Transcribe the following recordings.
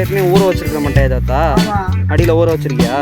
ஏற்கனவே ஊற வச்சிருக்கிற மட்டையா தாத்தா. அடியில் ஊற வச்சிருக்கியா?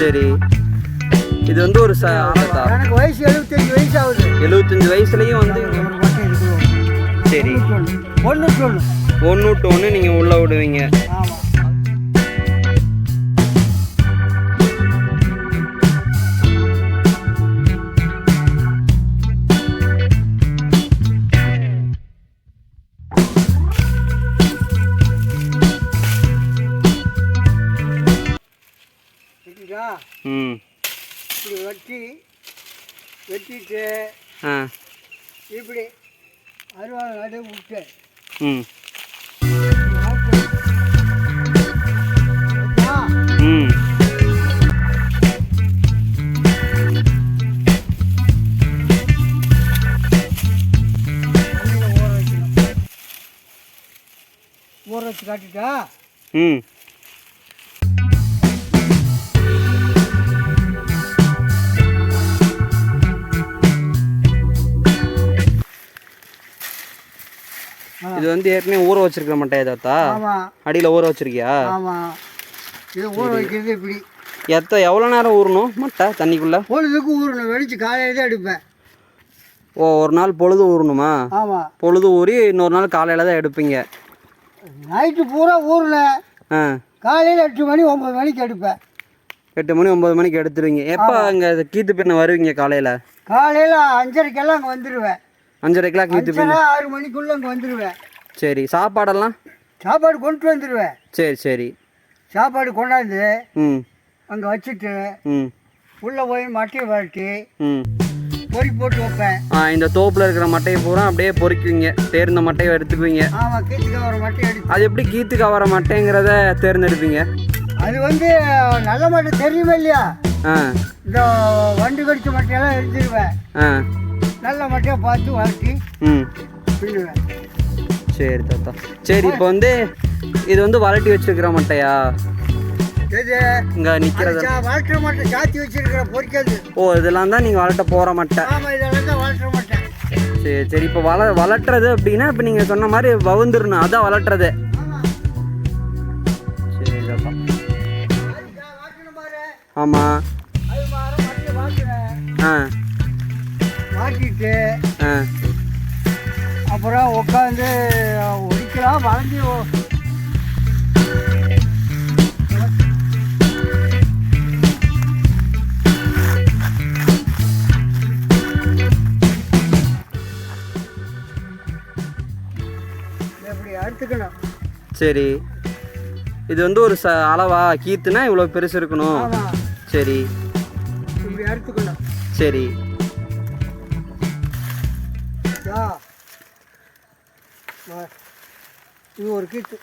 சரி. இது வந்து ஒரு எனக்கு வயசு எழுபத்தஞ்சு வயசு ஆகுது எழுபத்தஞ்சு வயசுலயும் வந்து சரி. ஒன்று ஒன்று ஒன்று நீங்கள் உள்ளே விடுவீங்க. ம். இப்படி வெட்டி வெட்டிட்டு இப்படி அருவாள் நடு விட்டு ம். ஊற வச்சு காட்டிட்டா? ம். இது வந்து ஏற்கனவே ஊற வச்சிருக்கிற மட்டையா தாத்தா? அடியில் ஊற வச்சிருக்கியா? இது ஊற வைக்கிறது இப்படி. எத்த எவ்வளோ நேரம் ஊறணும் மட்டை தண்ணிக்குள்ளே? பொழுதுக்கு ஊறணும். வெடிச்சு காலையில் தான் எடுப்பேன். ஓ ஒரு நாள் பொழுது ஊறணுமா? ஆமாம் பொழுது ஊறி இன்னொரு நாள் காலையில் தான் எடுப்பீங்க. நைட்டு பூரா ஊறினேன் ஆ. காலையில் எட்டு மணி ஒம்பது மணிக்கு எடுப்பேன். எட்டு மணி ஒம்பது மணிக்கு எடுத்துருவீங்க. எப்போ அங்கே கீத்து பின்ன வருவீங்க காலையில்? காலையில் அஞ்சரைக்கெல்லாம் அங்கே வந்துடுவேன் அஞ்சரைக்கெல்லாம் கீத்து பின்ன அஞ்சரை ஆறு மணிக்குள்ளே அங்கே வந்துடுவேன் சரி சாப்பாடெல்லாம்? சாப்பாடு கொண்டு வந்துடுவேன் சரி சரி. சாப்பாடு கொண்டாந்து ம். அங்கே வச்சுட்டு ம். உள்ளே போய் மட்டையை வரட்டி ம். பொறி போட்டு வைப்பேன். ஆ இந்த தோப்பில் இருக்கிற மட்டையை பூரா அப்படியே பொறுக்குவீங்க. தேர்ந்த மட்டையை எடுத்துக்குவீங்க. ஆமாம் கீழத்துக்கு ஒரு மட்டை எடுத்து. அது எப்படி கீத்துக்கு வர மட்டைங்கிறத தேர்ந்தெடுப்பீங்க? அது வந்து நல்ல மட்டை தெரியுமே இல்லையா? ஆ. இந்த வண்டு கடிச்ச மட்டையெல்லாம் எடுத்துருவேன் ஆ. நல்ல மட்டையை பார்த்து வரட்டி ம். பின்னுவேன் சரி தாத்தா. சரி இப்போ வந்து இது வந்து வளட்டி வச்சிருக்கிற மட்டையா? இது இங்கே மட்டை சாத்தி வச்சிருக்கிற பொறிக்கிறது ஓ இதெல்லாம் தான் மட்டை. இதெல்லாம் தான் வளர்க்குற மட்டை. சரி சரி இப்போ வள வளட்டுறது அப்படின்னா இப்போ நீங்கள் சொன்ன மாதிரி வவுந்துடணும் அதான் ஆமாம் சரி தாத்தா. ஆமாம் ஆ. வாக்கிட்டு ஆ. அப்புறம் உட்காந்து ஒடிக்கலாம் வளைஞ்சி சரி. இது வந்து ஒரு ச அளவா? கீத்துனா இவ்வளோ பெருசு இருக்கணும். சரி. சரி. இது ஒரு கீத்து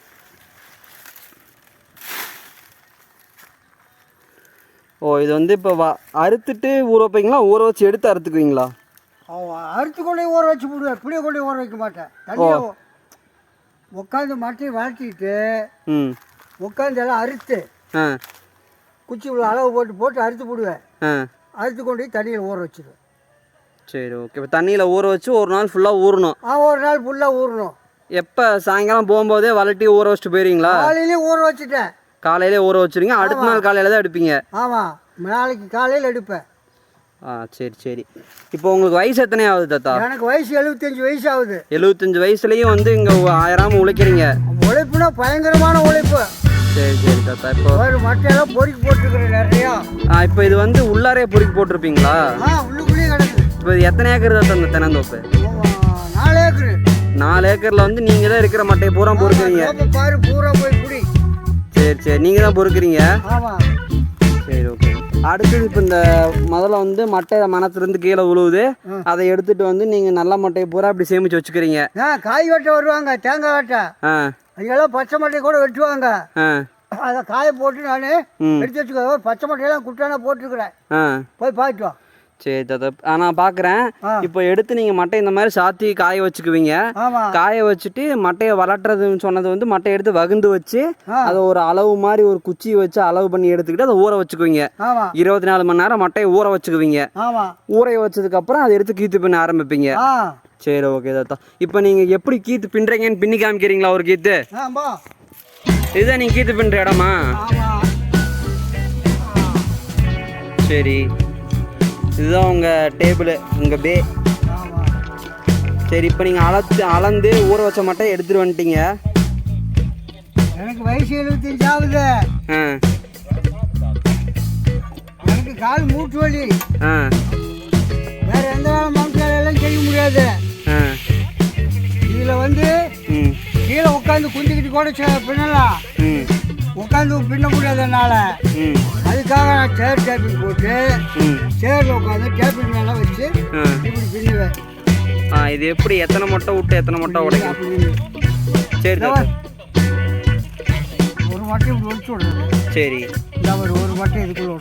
ஓ இது வந்து இப்போ வ அறுத்துட்டு ஊற வைப்பீங்களா? ஊற வச்சு எடுத்து அறுத்துக்குவீங்களா? அவன் அறுத்து கொண்டே ஊற வச்சு விடுவேன் இப்படியே கொண்டே ஊற வைக்க மாட்டேன். தனியாக உட்காந்து மட்டையை வளர்த்திட்டு உட்காந்து எல்லாம் அறுத்து குச்சி இவ்வளோ அளவு போட்டு போட்டு அறுத்து போடுவேன். அறுத்து கொண்டு போய் தண்ணியில் ஊற வச்சிடுவேன் சரி ஓகே. இப்போ தண்ணியில் ஊற வச்சு ஒரு நாள் ஃபுல்லாக ஊறணும். ஆ ஒரு நாள் ஃபுல்லாக ஊறணும். எப்போ சாயங்காலம் போகும்போதே வளட்டி ஊற வச்சுட்டு போயிருவீங்களா? காலையிலேயே ஊற வச்சுட்டேன். காலையிலே ஊற வச்சுருங்க அடுத்த நாள் காலையில் தான் எடுப்பீங்க. ஆமாம் நாளைக்கு காலையில் எடுப்பேன். ஆ சரி சரி. இப்போ உங்களுக்கு வயசு எத்தனை ஆகுது தாத்தா? எனக்கு வயசு எழுபத்தஞ்சி வயசு ஆகுது. எழுபத்தஞ்சு வயசுலேயும் வந்து இங்கே ஆயிராம உழைக்கிறீங்க. உழைப்புனா பயங்கரமான உழைப்பு. சரி சரி தாத்தா இப்போ ஒரு மட்டையெல்லாம் பொறுக்கி போட்டுருக்குறேன் நிறையா. ஆ இப்போ இது வந்து உள்ளாரே பொறுக்கி போட்டிருப்பீங்களா? ஆ உள்ளுக்குள்ளேயே கிடக்குது இப்போ இது எத்தனை ஏக்கர் தாத்தா இந்த தென்னந்தோப்பு? நாலு ஏக்கரில் வந்து நீங்கள் தான் இருக்கிற மட்டையை பூரா பொறுக்குறீங்க. பாரு பூரா போய் சரி சரி நீங்கள் தான் பொறுக்குறீங்க. சரி ஓகே. அடுத்தது இப்போ இந்த முதல்ல வந்து மட்டை மனத்துலேருந்து கீழே விழுவுது ம். அதை எடுத்துட்டு வந்து நீங்கள் நல்ல மட்டையை பூரா அப்படி சேமிச்சு வச்சுக்கிறீங்க. ஆ காய் வெட்ட வருவாங்க தேங்காய் வெட்ட. ஆ. அங்கெல்லாம் பச்சை மட்டையை கூட வெட்டுவாங்க. அதை காய போட்டு நான் எடுத்து வச்சுக்கோ. பச்சை மட்டையெல்லாம் குட்டானா போட்டுருக்குறேன். போய் பார்த்துட்டு சரி தாத்தா ஆ, நான் பார்க்குறேன். இப்போ எடுத்து நீங்கள் மட்டை இந்த மாதிரி சாத்தி காய வச்சுக்குவீங்க. காய வச்சுட்டு மட்டையை வளர்ட்டுறதுன்னு சொன்னது வந்து மட்டையை எடுத்து வகுந்து வச்சு. அதை ஒரு அளவு மாதிரி ஒரு குச்சி வச்சு அளவு பண்ணி எடுத்துக்கிட்டு அதை ஊற வச்சுக்குவீங்க. இருபத்தி நாலு மணி நேரம் மட்டையை ஊற வச்சுக்குவீங்க. ஆமாம் ஊற வச்சதுக்கப்புறம் அதை எடுத்து கீத்து பண்ண ஆரம்பிப்பீங்க. சரி ஓகே தாத்தா இப்போ நீங்கள் எப்படி கீத்து பின்னுறீங்கன்னு பின்னி காமிக்கிறீங்களா ஒரு கீத்து? இதுதான் நீங்கள் கீத்து பின்னுற இடமா? சரி. இதுதான் உங்கள் டேபிள் உங்கள் பே. சரி இப்போ நீங்கள் அளத்து அளந்து ஊற வச்ச மட்டும் எடுத்துட்டு வந்துட்டீங்க. எனக்கு வயசு எழுபத்தஞ்சு ஆகுது. ஆ. எனக்கு கால் மூட்டு வலி. ஆ. வேற எந்த வேலை வேலையெல்லாம் செய்ய முடியாது. ஆ. இதில் வந்து கீழே உட்காந்து குந்திக்கிட்டு கூட பின்னலாம். ம். உட்காந்து பின்ன முடியாது என்னால் ம். அதுக்காக நான் சேர் டேபிள் போட்டு சேரில் உட்காந்து டேபிள் மேலே வச்சு இப்படி பின்னுவேன். ஆ இது எப்படி எத்தனை மொட்டை விட்டு எத்தனை மொட்டை உடைக்கும்? சரி ஒரு மட்டை இப்படி ஒழிச்சு சரி. இந்த ஒரு ஒரு மட்டை இதுக்குள்ள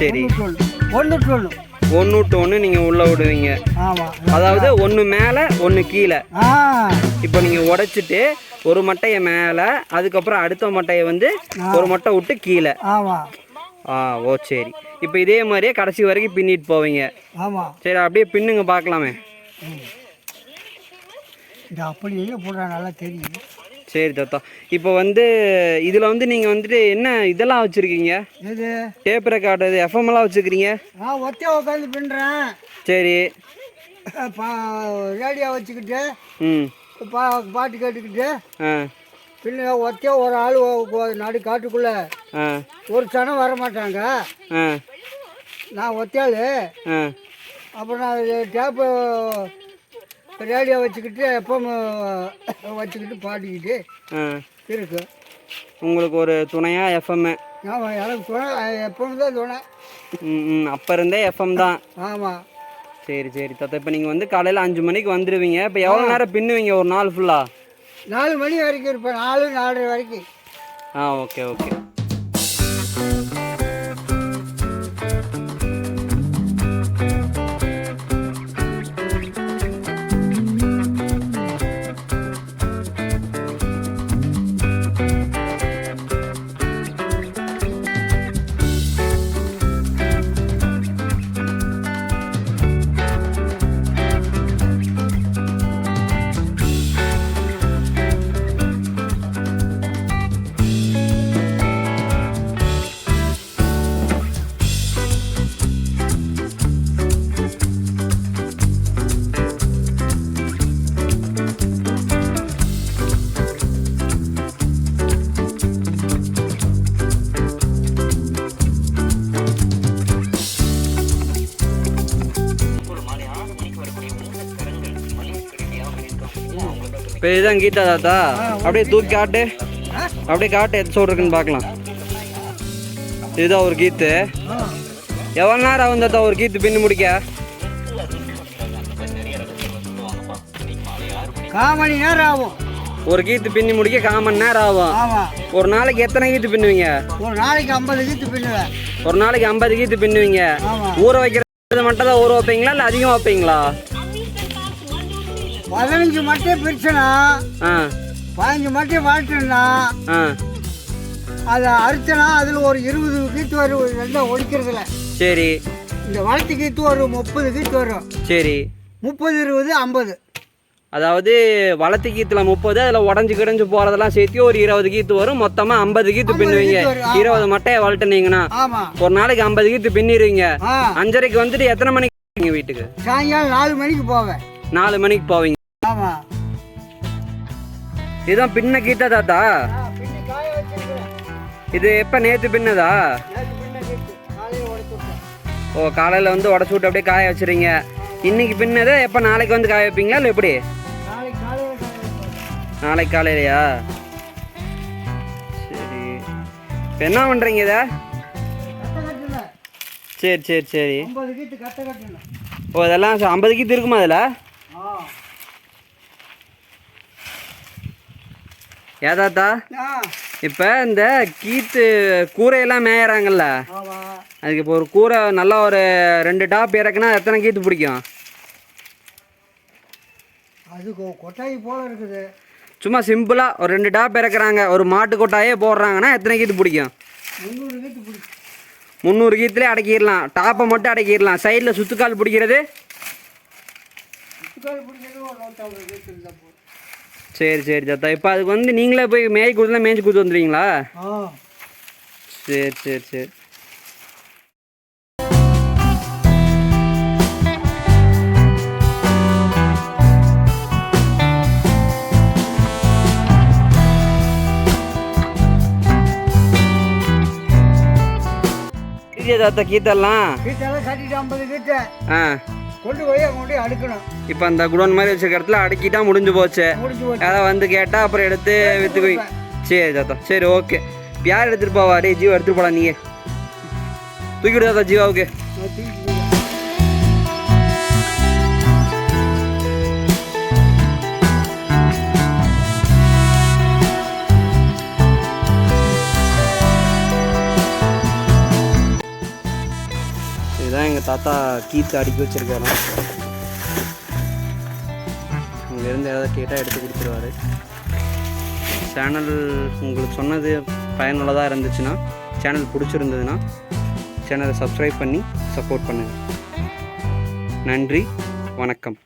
சரி. ஒன்று சொல்லு. ஒன்று விட்டு ஒன்று நீங்கள் உள்ளே விடுவீங்க. ஆமாம் அதாவது ஒன்று மேலே ஒன்று கீழே. இப்போ நீங்கள் உடைச்சிட்டு ஒரு மட்டையை மேலே அதுக்கப்புறம் அடுத்த மட்டையை வந்து ஒரு மட்டை விட்டு கீழே. ஆமாம் ஆ ஓ சரி. இப்போ இதே மாதிரியே கடைசி வரைக்கும் பின்னிட்டு போவீங்க. ஆமாம் சரி அப்படியே பின்னுங்க பார்க்கலாமே. இது அப்படி எங்கே போடுறா நல்லா தெரியும். சரி தாத்தா. இப்போ வந்து இதில் வந்து நீங்கள் வந்துட்டு என்ன இதெல்லாம் வச்சுருக்கீங்க? இது டேப் ரெக்கார்டு எஃப்எம் எல்லாம் வச்சுக்கிறீங்க நான் ஒத்தையாக உட்காந்து பின்னுறேன். சரி. ரேடியோ வச்சுக்கிட்டு ம். பா பாட்டு கேட்டுக்கிட்டு பின்ன ஒத்தையா ஒரு ஆள் நடு காட்டுக்குள்ளே ஒரு சனம் வர மாட்டாங்க. நான் ஒத்தையாள் ஆ. அப்புறம் நான் டேப்பு ரேடியோ வச்சுக்கிட்டு எப்பவும் வச்சுக்கிட்டு பாடிக்கிட்டு இருக்கு. உங்களுக்கு ஒரு துணையாக எஃப்எம்மு ஆமாம் எனக்கு துணை எப்பவும் தான் துணை. ம் அப்போ இருந்தே எஃப்எம் தான். ஆமாம் சரி சரி. தாத்தா இப்போ நீங்கள் வந்து காலையில் அஞ்சு மணிக்கு வந்துடுவீங்க இப்போ எவ்வளோ நேரம் பின்னுவீங்க ஒரு நாள் ஃபுல்லாக நாலு மணி வரைக்கும் இருப்பேன். நாலு நாலரை வரைக்கும். ஆ ஓகே ஓகே. இப்போ இதுதான் கீதா தாத்தா. அப்படியே தூக்கி காட்டு. அப்படியே காட்டு எத்த சொல்றதுக்குன்னு பார்க்கலாம். இதுதான் ஒரு கீத்து. எவ்வளோ நேரம் ஆகும் தாத்தா ஒரு கீத்து பின்னு முடிக்க? கால் மணி நேரம் ஆகும். ஒரு கீத்து பின்னி முடிக்க கால் மணி நேரம் ஆகும். ஒரு நாளைக்கு எத்தனை கீத்து பின்னுவீங்க? ஒரு நாளைக்கு ஐம்பது கீத்து பின்னுவேன். ஒரு நாளைக்கு ஐம்பது கீத்து பின்னுவீங்க. ஊற வைக்கிறது மட்டும் தான் ஊற வைப்பீங்களா இல்லை அதிகமாக வைப்பீங்களா? பதினஞ்சு மட்டும் பிரிச்சனா. பதினஞ்சு மட்டும் வாழ்த்துனா அதை அறுத்தனா அதில் ஒரு இருபது கீத்து வரும் ரெண்டும் ஒடிக்கிறதுல சரி. இந்த வளர்த்து கீத்து ஒரு முப்பது கீத்து வரும். சரி. முப்பது இருபது ஐம்பது. அதாவது வளர்த்து கீத்துல முப்பது அதில் உடஞ்சி கிடஞ்சு போகிறதெல்லாம் சேர்த்து ஒரு இருபது கீத்து வரும். மொத்தமாக ஐம்பது கீத்து பின்னுவீங்க. வரும். இருபது மட்டையை வளர்ட்டுனீங்கன்னா ஆமாம் ஒரு நாளைக்கு ஐம்பது கீத்து பின்னிடுவீங்க. அஞ்சரைக்கு வந்துட்டு எத்தனை மணிக்கு வீட்டுக்கு? சாயங்காலம் நாலு மணிக்கு போவேன். நாலு மணிக்கு போவீங்க. ஆமாம் இதுதான் பின்ன கீத்தா தாத்தா? இது எப்போ நேற்று பின்னதா? ஓ காலையில் வந்து உடச்சு விட்டு அப்படியே காய வச்சுறீங்க இன்னைக்கு பின்னதை எப்போ நாளைக்கு வந்து காய வைப்பீங்களா இல்லை எப்படி? நாளைக்கு காலையிலையா? சரி. இப்போ என்ன பண்ணுறீங்க இதை? சரி சரி சரி. ஓ இதெல்லாம் ஐம்பது கீத்து இருக்குமா அதில் ஆ ஏதாத்தா இப்போ இந்த கீத்து கூரையெல்லாம் மேயறாங்கல்ல? அதுக்கு இப்போ ஒரு கூரை நல்லா ஒரு ரெண்டு டாப் இறக்குனா எத்தனை கீத்து பிடிக்கும்? அது கொ- கொட்டாய் போல இருக்குது. சும்மா சிம்பிளாக ஒரு ரெண்டு டாப் இறக்குறாங்க ஒரு மாட்டு கொட்டாயே போடுறாங்கன்னா எத்தனை கீத்து பிடிக்கும்? முந்நூறு கீத்து பிடிக்கும். முந்நூறு கீத்துலேயே அடக்கிடலாம் டாப்பை மட்டும் அடக்கிடலாம். சைடில் சுத்துக்கால் பிடிக்கிறது? ஆட்டுக்கால் பிடிக்கிறது ஒரு நூற்றம்பது கீத்து இருந்தால் போதும் சரி சரி தாத்தா. இப்போ அதுக்கு வந்து நீங்களே போய் மேய்ச்சி கொடுத்தா மேய்ச்சி கொடுத்து வந்துடுவீங்களா சரி சரி சரி. தாத்தா கீத்தெல்லாம். கீத்தெல்லாம் கட்டிட்டு ஐம்பது கீத்தை. ஆ. கொண்டு போய் அங்கே கொண்டு அடுக்கணும். இப்போ அந்த குடோன் மாதிரி வச்சிருக்க இடத்துல அடக்கிட்டா முடிஞ்சு போச்சு. முடிஞ்சு போச்சு. யாராவது வந்து கேட்டால் அப்புறம் எடுத்து விற்று போய் சரி தாத்தா. சரி ஓகே யார் எடுத்துகிட்டு போவா? டேய் ஜீவா எடுத்துகிட்டு போடா நீங்கள் தூக்கி விடு தாத்தா ஜீவாவுக்கு. இதுதான் எங்கள் தாத்தா கீத்து அடுக்கி வச்சிருக்காராம் இங்கேருந்து ஏதாவது கேட்டால் எடுத்து கொடுத்துருவாரு. சேனல் உங்களுக்கு சொன்னது பயனுள்ளதாக இருந்துச்சுன்னா சேனல் பிடிச்சிருந்ததுன்னா சேனலை சப்ஸ்கிரைப் பண்ணி சப்போர்ட் பண்ணுங்கள் நன்றி வணக்கம்.